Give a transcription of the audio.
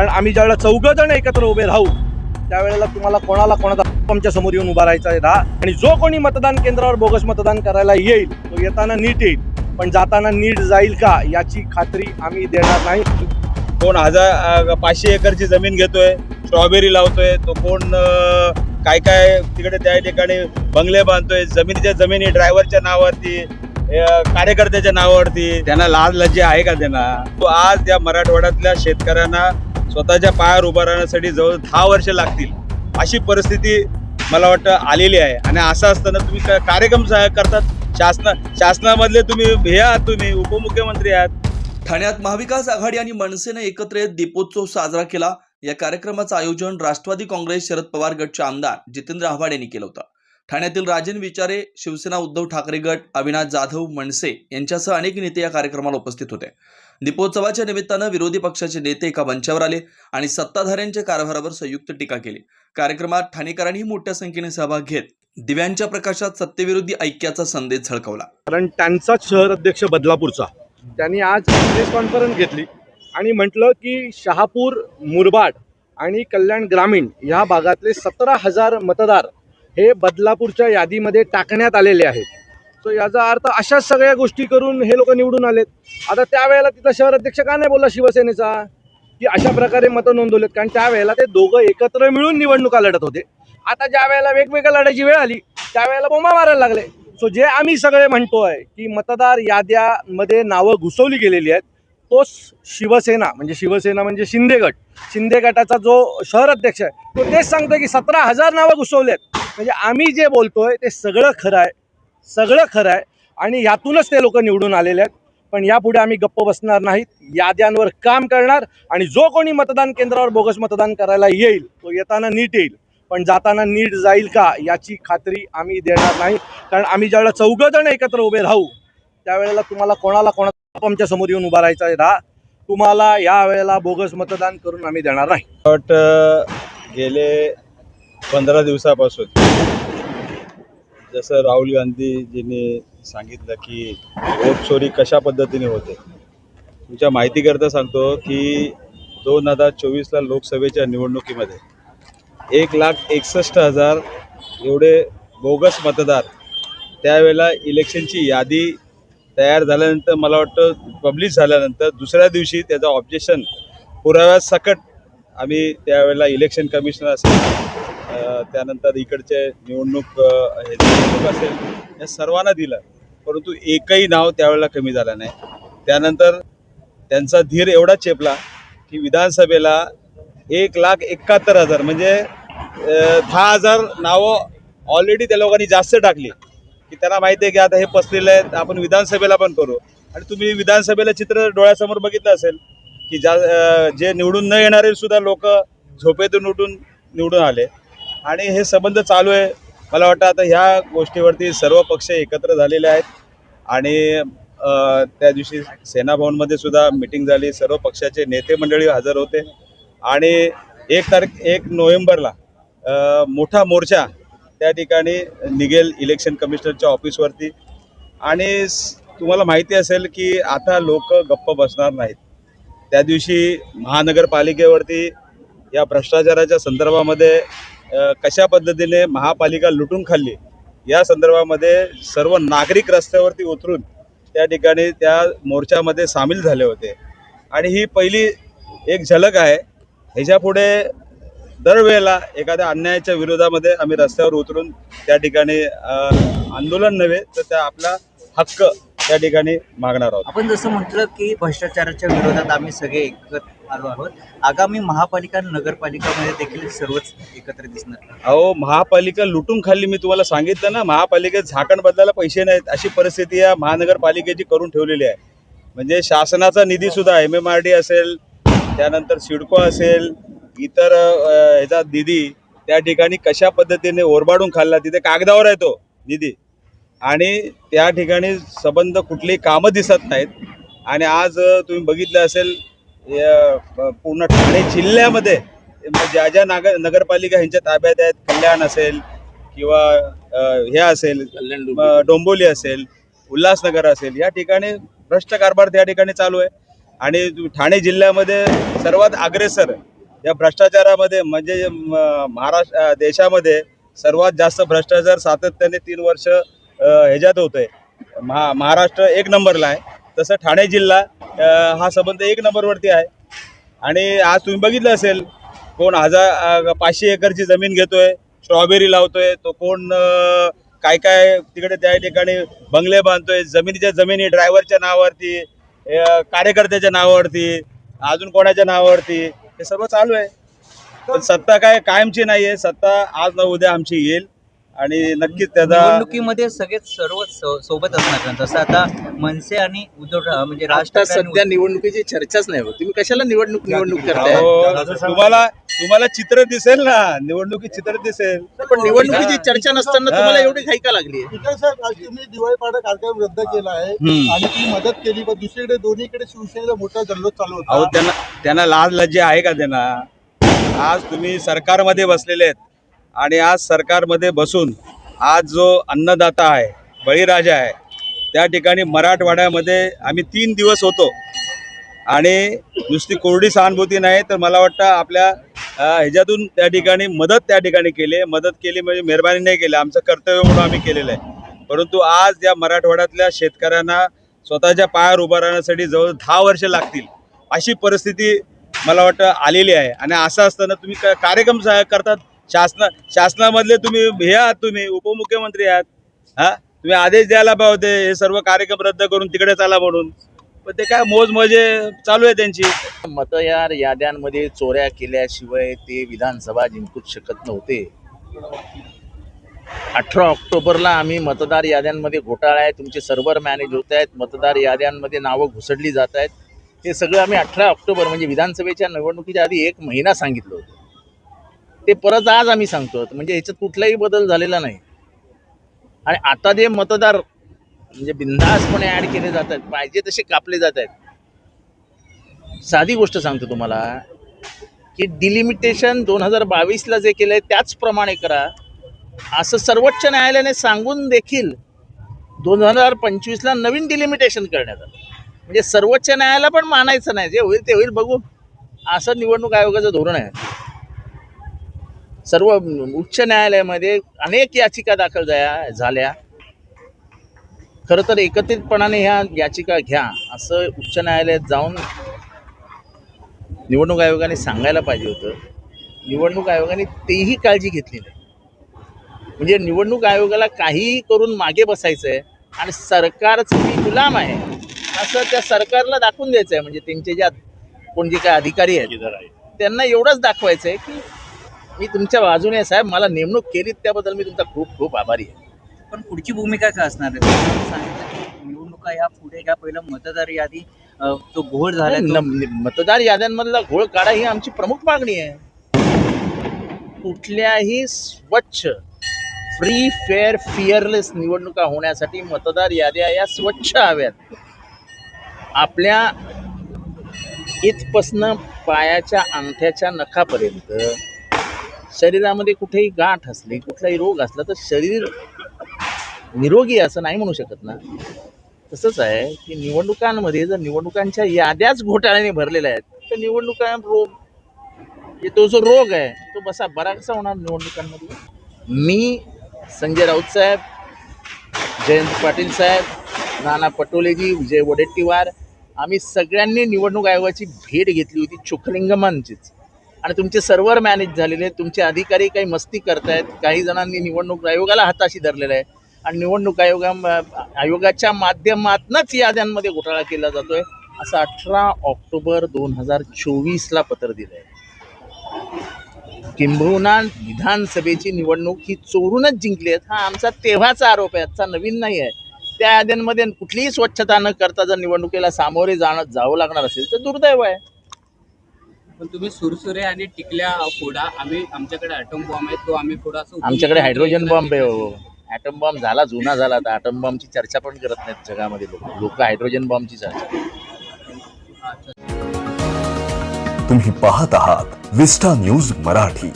कारण आम्ही ज्यावेळेला चौघ जण एकत्र उभे राहू त्यावेळेला तुम्हाला कोणाला कोणाचा आमच्यासमोर येऊन उभा राहायचा आहे राहा आणि जो कोणी मतदान केंद्रावर बोगस मतदान करायला येईल तो येताना नीट येईल. पण जाताना नीट जाईल का याची खात्री आम्ही देणार नाही. कोण हजार पाचशे एकरची जमीन घेतोय स्ट्रॉबेरी लावतोय तो कोण काय काय तिकडे त्या ठिकाणी बंगले बांधतोय जमिनीच्या जमिनी ड्रायव्हरच्या नावावरती कार्यकर्त्याच्या नावावरती. त्यांना लाज लज्जा आहे का त्यांना? तो आज या मराठवाड्यातल्या शेतकऱ्यांना स्वतःच्या पायावर उभा राहण्यासाठी जवळ दहा वर्ष लागतील. अशी परिस्थिती मला वाटतं आलेली आहे. आणि असं असताना तुम्ही कार्यक्रम करतात? शासना शासनामधले तुम्ही हे आहात तुम्ही उपमुख्यमंत्री आहात. ठाण्यात महाविकास आघाडी आणि मनसेने एकत्र येत दीपोत्सव साजरा केला. या कार्यक्रमाचं आयोजन राष्ट्रवादी काँग्रेस शरद पवार गटचे आमदार जितेंद्र आव्हाड यांनी केलं होतं. ठाण्यातील राजन विचारे शिवसेना उद्धव ठाकरे गट अविनाश जाधव मनसे यांच्यासह अनेक नेते या कार्यक्रमाला उपस्थित होते. दीपोत्सवाच्या निमित्तानं विरोधी पक्षाचे नेते एका मंचावर आले आणि सत्ताधाऱ्यांच्या कारभारावर संयुक्त टीका केली. कार्यक्रमात ठाणेकरांनी मोठ्या संख्येने सहभाग घेत दिव्यांच्या प्रकाशात सत्तेविरोधी ऐक्याचा संदेश झळकवला. कारण त्यांचाच शहर अध्यक्ष बदलापूरचा. त्यांनी आज प्रेस कॉन्फरन्स घेतली आणि म्हटलं की शहापूर मुरबाड आणि कल्याण ग्रामीण ह्या भागातले सतरा हजार मतदार हे बदलापूरच्या यादीमध्ये टाकण्यात आलेले आहेत. सो याचा अर्थ अशाच सगळ्या गोष्टी करून हे लोक निवडून आलेत. आता त्यावेळेला तिथला शहर अध्यक्ष का नाही बोलला शिवसेनेचा? की अशा प्रकारे मतं नोंदवलेत. कारण त्यावेळेला ते दोघं एकत्र मिळून निवडणुका लढत होते. आता ज्या वेळेला वेगवेगळ्या लढायची वेळ आली त्यावेळेला बोमा मारायला लागले. सो जे आम्ही सगळे म्हणतोय की मतदार याद्यामध्ये नावं घुसवली गेलेली आहेत तो शिवसेना म्हणजे शिवसेना म्हणजे शिंदे गट. शिंदे गटाचा जो शहर अध्यक्ष आहे तो तेच सांगतोय की सतरा हजार नावं घुसवलेत. म्हणजे आम्ही जे बोलतोय ते सगळं खरं आहे. सगळं खरं आहे. आणि यातूनच ते लोक निवडून आलेले आहेत. पण यापुढे आम्ही गप्प बसणार नाहीत. याद्यांवर काम करणार आणि जो कोणी मतदान केंद्रावर बोगस मतदान करायला येईल तो येताना नीट येईल. पण जाताना नीट जाईल का याची खात्री आम्ही देणार नाही. कारण आम्ही ज्यावेळेला चौघ जण एकत्र उभे राहू त्यावेळेला तुम्हाला कोणाला कोणाला आमच्यासमोर येऊन उभा राहायचा आहे. राहा तुम्हाला या वेळेला बोगस मतदान करून आम्ही देणार नाही. बट गेले पंधरा दिवसापासून. जसं राहुल गांधीजींनी सांगितलं की वोट चोरी कशा पद्धतीने होते. तुमच्या माहितीकरता सांगतो की दोन हजार चोवीसला लोकसभेच्या निवडणुकीमध्ये एक लाख एकसष्ट हजार एवढे बोगस मतदार त्यावेळेला इलेक्शनची यादी तयार झाल्यानंतर मला वाटतं पब्लिश झाल्यानंतर दुसऱ्या दिवशी त्याचं ऑब्जेक्शन पुराव्यासकट आम्ही त्यावेळेला इलेक्शन कमिशनर असेल त्यानंतर इकडचे निवडणूक हे निवडणूक असेल या सर्वांना दिलं. परंतु एकही नाव त्यावेळेला कमी झालं नाही. त्यानंतर त्यांचा धीर एवढा चेपला की विधानसभेला एक लाख एकाहत्तर हजार म्हणजे दहा हजार नावं ऑलरेडी त्या लोकांनी जास्त टाकली. की त्यांना माहिती आहे की आता हे पसलेलं आहे आपण विधानसभेला पण करू. आणि तुम्ही विधानसभेला चित्र डोळ्यासमोर बघितलं असेल की ज्या जे निवडून न येणारे सुद्धा लोक झोपेतून उठून निवडून आले. आणि हे संबंध चालू आहे. मला वाटतं आता ह्या गोष्टीवरती सर्व पक्ष एकत्र झालेले आहेत. आणि त्या दिवशी सेनाभवनमध्ये सुद्धा मिटिंग झाली. सर्व पक्षाचे नेते मंडळी हजर होते. आणि एक तारीख एक नोव्हेंबरला मोठा मोर्चा त्या ठिकाणी निघेल इलेक्शन कमिशनरच्या ऑफिसवरती. आणि तुम्हाला माहिती असेल की आता लोक गप्प बसणार नाहीत. त्या दिवशी महानगरपालिकेवरती या भ्रष्टाचाराच्या संदर्भामध्ये कशा पद्धतीने महापालिका लुटून खाल्ली या संदर्भामध्ये सर्व नागरिक रस्त्यावरती उतरून त्या ठिकाणी त्या मोर्चामध्ये सामील झाले होते. आणि ही पहिली एक झलक आहे. ह्याच्यापुढे दरवेळेला एखाद्या अन्यायाच्या विरोधामध्ये आम्ही रस्त्यावर उतरून त्या ठिकाणी आंदोलन नव्हे तर त्या आपला हक्क त्या ठिकाणी मागणार आहोत. आपण जसं म्हटलं की भ्रष्टाचाराच्या विरोधात आम्ही सगळे एकत्र आलो आहोत. आगामी महापालिका आणि नगरपालिकामध्ये देखील सर्वच एकत्र दिसणार. अहो महापालिका लुटून खाल्ली मी तुम्हाला सांगितलं ना महापालिकेत झाकण बदलायला पैसे नाहीत. अशी परिस्थिती या महानगरपालिकेची करून ठेवलेली आहे. म्हणजे शासनाचा निधी सुद्धा एम एम आर डी असेल त्यानंतर सिडको असेल इतर ह्याचा निधी त्या ठिकाणी कशा पद्धतीने ओरबाडून खाल्ला तिथे कागदावर आहे तो निधी. आणि त्या ठिकाणी संबंध कुठली कामं दिसत नाहीत. आणि आज तुम्ही बघितलं असेल पूर्ण ठाणे जिल्ह्यामध्ये म्हणजे ज्या ज्या नागर नगरपालिका ह्यांच्या ताब्यात आहेत कल्याण असेल किंवा हे असेल डोंबोली असेल उल्हासनगर असेल या ठिकाणी भ्रष्ट कारभार त्या ठिकाणी चालू आहे. आणि ठाणे जिल्ह्यामध्ये सर्वात अग्रेसर या भ्रष्टाचारामध्ये म्हणजे महाराष्ट्र देशामध्ये सर्वात जास्त भ्रष्टाचार सातत्याने तीन वर्ष ह्याच्यात होतोय. महा महाराष्ट्र एक नंबरला आहे. तसं ठाणे जिल्हा हा संबंध एक नंबरवरती आहे. आणि आज तुम्ही बघितलं असेल कोण हजार पाचशे एकरची जमीन घेतोय स्ट्रॉबेरी लावतोय तो कोण काय काय तिकडे त्या ठिकाणी बंगले बांधतोय जमिनीच्या जमिनी ड्रायव्हरच्या नावावरती कार्यकर्त्याच्या नावावरती अजून कोणाच्या नावावरती हे सर्व चालू आहे. पण सत्ता काय कायमची नाही आहे सत्ता आज न उद्या आमची येईल. आणि नक्कीच त्याचा निवडणुकीमध्ये सगळेच सर्व सो- सोबत असणार जसं आता मनसे आणि उद्धव ठा- म्हणजे राज आता ठाकरे आणि सध्या निवडणुकीची चर्चाच नाही होत. तुम्ही कशाला निवडणूक निवडणूक करताय? अहो, तुम्हाला तुम्हाला चित्र दिसेल ना? निवडणुकीत चित्र दिसेल. पण निवडणुकीची चर्चा नसताना तुम्हाला एवढी घाई का लागली विकास साहेब आज तुम्ही दिवाळी पाडा कार्यक्रम रद्द केला आहे. आणि ती मदत केली पण दुसरीकडे दोन्हीकडे शिवसेनेचा मोठा जल्लोष चालू अहो होता त्यांना त्यांना लाज लज्जा आहे का त्यांना? आज तुम्ही सरकारमध्ये बसलेले आहेत. आणि आज सरकारमध्ये बसून आज जो अन्नदाता आहे बळीराजा आहे त्या ठिकाणी मराठवाड्यामध्ये आम्ही तीन दिवस होतो. आणि नुसती कोरडी सहानुभूती नाही तर मला वाटतं आपल्या ह्याच्यातून त्या ठिकाणी मदत त्या ठिकाणी केली आहे. मदत केली म्हणजे मेहरबानी नाही केली आमचं कर्तव्य म्हणून आम्ही केलेलं आहे. परंतु आज या मराठवाड्यातल्या शेतकऱ्यांना स्वतःच्या पायावर उभं राहण्यासाठी जवळ दहा वर्ष लागतील अशी परिस्थिती मला वाटतं आलेली आहे. आणि असं असताना तुम्ही क- कार्यक्रम सा- करतात शासना शासनामधले तुम्ही हे आहात तुम्ही उपमुख्यमंत्री आहात. हा? तुम्ही आदेश द्यायला पाहिजे हे सर्व कार्यक्रम रद्द करून तिकडे चाला म्हणून. पण ते काय मोज मजे चालू आहे त्यांची. मतदार याद्यांमध्ये चोऱ्या केल्याशिवाय ते विधानसभा जिंकूच शकत नव्हते. अठरा ऑक्टोबरला आम्ही मतदार याद्यांमध्ये घोटाळा आहे तुमचे सर्व्हर मॅनेज होत आहेत मतदार याद्यांमध्ये नावं घुसडली जात आहेत. हे सगळं आम्ही अठरा ऑक्टोबर म्हणजे विधानसभेच्या निवडणुकीच्या आधी एक महिना सांगितलं होतं. ते परत आज आम्ही सांगतो म्हणजे ह्याच्यात कुठलाही बदल झालेला नाही. आणि आता जे मतदार म्हणजे बिंदासपणे ऍड केले जात आहेत पाहिजे तसे कापले जात आहेत. साधी गोष्ट सांगतो तुम्हाला की डिलिमिटेशन दोन हजार बावीसला जे केलं आहे त्याचप्रमाणे करा. असं सर्वोच्च न्यायालयाने सांगून देखील दोन हजार पंचवीसला नवीन डिलिमिटेशन करण्यात आलं. म्हणजे सर्वोच्च न्यायालयाला पण मानायचं नाही जे होईल ते होईल बघू. असं निवडणूक आयोगाचं धोरण आहे. सर्व उच्च न्यायालयामध्ये अनेक याचिका दाखल झाल्या झाल्या. खरं तर एकत्रितपणाने ह्या याचिका घ्या असं उच्च न्यायालयात जाऊन निवडणूक आयोगाने सांगायला पाहिजे होतं. निवडणूक आयोगाने तेही काळजी घेतली नाही. म्हणजे निवडणूक आयोगाला काहीही करून मागे बसायचं आहे आणि सरकारच मी गुलाम आहे असं त्या सरकारला दाखवून द्यायचं आहे म्हणजे त्यांचे ज्या कोण जे काय अधिकारी आहेत त्यांना एवढंच दाखवायचं आहे की मी तुमच्या बाजूने आहे साहेब. मला नेमणूक केली त्याबद्दल मी तुमचा खूप खूप आभारी आहे. पण पुढची भूमिका काय असणार आहे? तुम्ही सांगितलं की निवडणुका या पुढे का पहिलं मतदार यादी अ, तो घोळ झाला तो- न- मतदार याद्यांमधला घोळ काढा ही आमची प्रमुख मागणी आहे. कुठल्याही स्वच्छ फ्री फेअर फिअरलेस निवडणुका होण्यासाठी मतदार याद्या या स्वच्छ हव्यात. आपल्या इथपासनं पायाच्या अंगठ्याच्या नखापर्यंत शरीरामध्ये कुठेही गाठ असली कुठलाही रोग असला तर शरीर निरोगी असं नाही म्हणू शकत ना. तसंच आहे की निवडणुकांमध्ये जर निवडणुकांच्या याद्याच घोटाळ्याने भरलेल्या आहेत तर निवडणुका रोग तो जो रोग आहे तो बसा बरा कसा होणार निवडणुकांमध्ये. मी संजय राऊत साहेब जयंत पाटील साहेब नाना पटोलेजी विजय वडेट्टीवार आम्ही सगळ्यांनी निवडणूक आयोगाची भेट घेतली होती चोखलिंगमांचीच आणि तुमचे सर्व्हर मॅनेज झालेले आहेत तुमचे अधिकारी काही मस्ती करतायत काही जणांनी निवडणूक आयोगाला हाताशी धरलेलं आहे. आणि निवडणूक आयोगा आयोगाच्या माध्यमातूनच याद्यांमध्ये घोटाळा केला जातोय असं अठरा ऑक्टोबर दोन हजार चोवीसला पत्र दिलं आहे. किंबहुना विधानसभेची निवडणूक ही चोरूनच जिंकली आहेत. हा आमचा तेव्हाचा आरोप आहे आजचा नवीन नाही आहे. त्या याद्यांमध्ये कुठलीही स्वच्छता न करता जर निवडणुकीला सामोरे जाणं जावं लागणार असेल तर दुर्दैव आहे. पण तुम्ही सुरसुरे आणि टिकल्या फोडा आम्ही आमच्याकडे ॲटम बॉम्ब आहे तो आम्ही उपयोग आमच्याकडे. हायड्रोजन बॉम्ब आहे हो. ॲटम बॉम्ब झाला जुना झाला आता. ॲटम बॉम्बची चर्चा पण करत नाहीत जगामध्ये लोक. लोक हायड्रोजन बॉम्बची चर्चा तुम्ही पाहत आहात विस्टा न्यूज मराठी.